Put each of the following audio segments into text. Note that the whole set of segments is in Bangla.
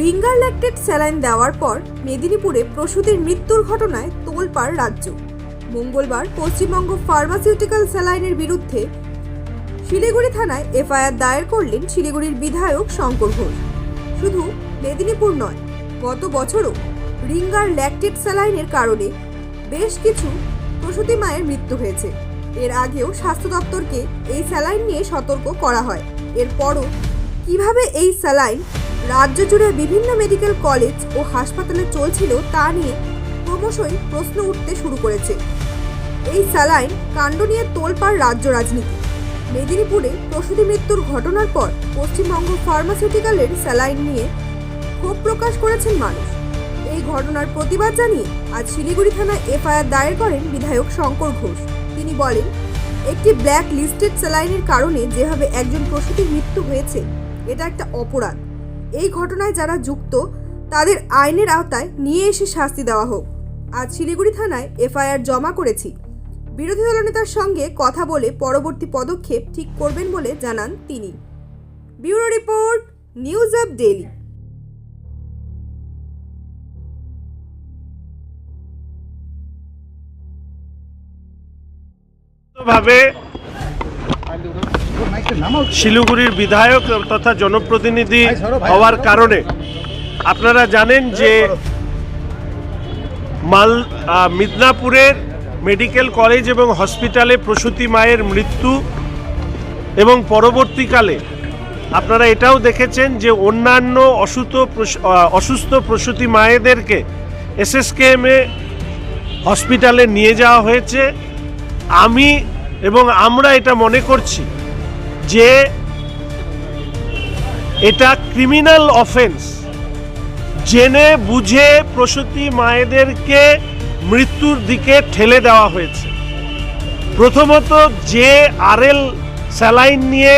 রিঙ্গার ল্যাকটেড স্যালাইন দেওয়ার পর মেদিনীপুরে প্রসূতির মৃত্যুর ঘটনায় তোলপাড় রাজ্য। মঙ্গলবার পশ্চিমবঙ্গ ফার্মাসিউটিক্যাল স্যালাইনের বিরুদ্ধে শিলিগুড়ি থানায় এফআইআর দায়ের করলেন শিলিগুড়ির বিধায়ক শঙ্কর ঘোষ। শুধু মেদিনীপুর নয়, গত বছরও রিঙ্গার ল্যাকটেড স্যালাইনের কারণে বেশ কিছু প্রসূতি মায়ের মৃত্যু হয়েছে। এর আগেও স্বাস্থ্য দপ্তরকে এই স্যালাইন নিয়ে সতর্ক করা হয়। এরপরও কীভাবে এই স্যালাইন রাজ্য জুড়ে বিভিন্ন মেডিকেল কলেজ ও হাসপাতালে চলছিল তা নিয়ে ক্রমশই প্রশ্ন উঠতে শুরু করেছে। এই স্যালাইন কাণ্ড নিয়ে তোলপাড় রাজ্য রাজনীতি। মেদিনীপুরে প্রসূতি মৃত্যুর ঘটনার পর পশ্চিমবঙ্গ ফার্মাসিউটিক্যালের স্যালাইন নিয়ে ক্ষোভ প্রকাশ করেছেন মানুষ। এই ঘটনার প্রতিবাদ জানিয়ে আজ শিলিগুড়ি থানায় এফআইআর দায়ের করেন বিধায়ক শঙ্কর ঘোষ। তিনি বলেন, একটি ব্ল্যাক লিস্টেড স্যালাইনের কারণে যেভাবে একজন প্রসূতির মৃত্যু হয়েছে, এটা একটা অপরাধ। এই ঘটনায় যারা যুক্ত, তাদের আইনের আওতায় নিয়ে এসে শাস্তি দেওয়া হোক। আজ শিলিগুড়ি থানায় এফআইআর জমা করেছি। বিরোধী দলনেতার সঙ্গে কথা বলে পরবর্তী পদক্ষেপ ঠিক করবেন বলে জানান তিনি। Bureau report, news up daily. ভাবে শিলিগুড়ির বিধায়ক তথা জনপ্রতিনিধি হওয়ার কারণে। আপনারা জানেন যে মাল মিদনাপুরের মেডিকেল কলেজ এবং হসপিটালে প্রসূতি মায়ের মৃত্যু এবং পরবর্তীকালে আপনারা এটাও দেখেছেন যে অন্যান্য অসুস্থ অসুস্থ প্রসূতি মায়েদেরকে এসএসকেএমে হসপিটালে নিয়ে যাওয়া হয়েছে। আমি এবং আমরা এটা মনে করছি যে এটা ক্রিমিনাল অফেন্স জেনে বুঝে প্রসূতি মায়েদেরকে মৃত্যুর দিকে ঠেলে দেওয়া হয়েছে। প্রথমত যে আরএল স্যালাইন নিয়ে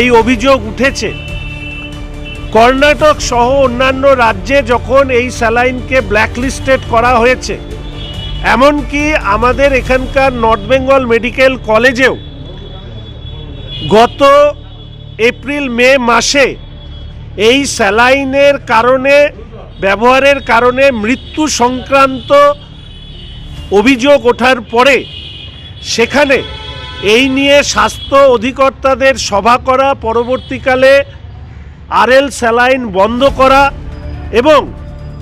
এই অভিযোগ উঠেছে, কর্ণাটক সহ অন্যান্য রাজ্যে যখন এই স্যালাইনকে ব্ল্যাকলিস্টেড করা হয়েছে, এমনকি আমাদের এখানকার নর্থ বেঙ্গল মেডিকেল কলেজেও গত এপ্রিল, মে মাসে এই স্যালাইনের কারণে, ব্যবহারের কারণে মৃত্যু সংক্রান্ত অভিযোগ ওঠার পরে সেখানে এই নিয়ে স্বাস্থ্য অধিকর্তাদের সভা করা, পরবর্তীকালে আরএল স্যালাইন বন্ধ করা এবং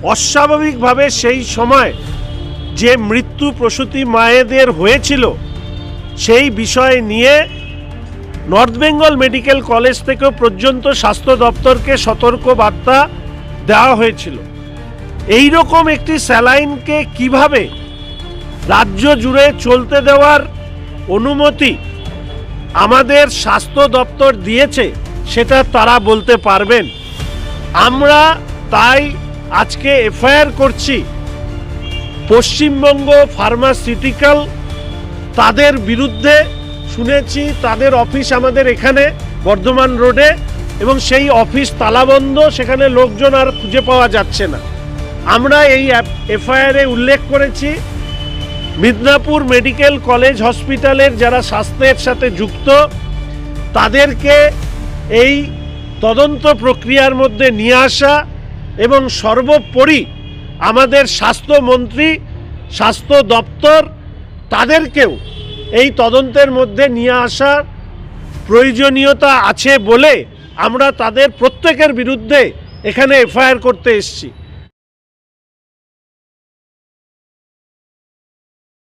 অস্বাভাবিকভাবে সেই সময় যে মৃত্যু প্রসূতি মায়েদের হয়েছিল সেই বিষয় নিয়ে নর্থ বেঙ্গল মেডিকেল কলেজ থেকেও পর্যন্ত স্বাস্থ্য দপ্তরকে সতর্ক বার্তা দেওয়া হয়েছিল। এই রকম একটি স্যালাইনকে কীভাবে রাজ্য জুড়ে চলতে দেওয়ার অনুমতি আমাদের স্বাস্থ্য দপ্তর দিয়েছে, সেটা তারা বলতে পারবেন। আমরা তাই আজকে এফআইআর করছি। পশ্চিমবঙ্গ ফার্মাসিউটিক্যাল তাদের বিরুদ্ধে শুনেছি তাদের অফিস আমাদের এখানে, বর্ধমান রোডে, এবং সেই অফিস তালাবন্ধ, সেখানে লোকজন আর খুঁজে পাওয়া যাচ্ছে না। আমরা এই এফআইআরে উল্লেখ করেছি, মিদনাপুর মেডিকেল কলেজ হসপিটালের যারা স্বাস্থ্যের সাথে যুক্ত, তাদেরকে এই তদন্ত প্রক্রিয়ার মধ্যে নিয়ে আসা এবং সর্বোপরি আমাদের স্বাস্থ্যমন্ত্রী, স্বাস্থ্য দপ্তর, তাদেরকেও এই তদন্তের মধ্যে নিয়ে আসার প্রয়োজনীয়তা আছে বলে আমরা তাদের প্রত্যেকের বিরুদ্ধে এখানে এফআইআর করতে এসেছি।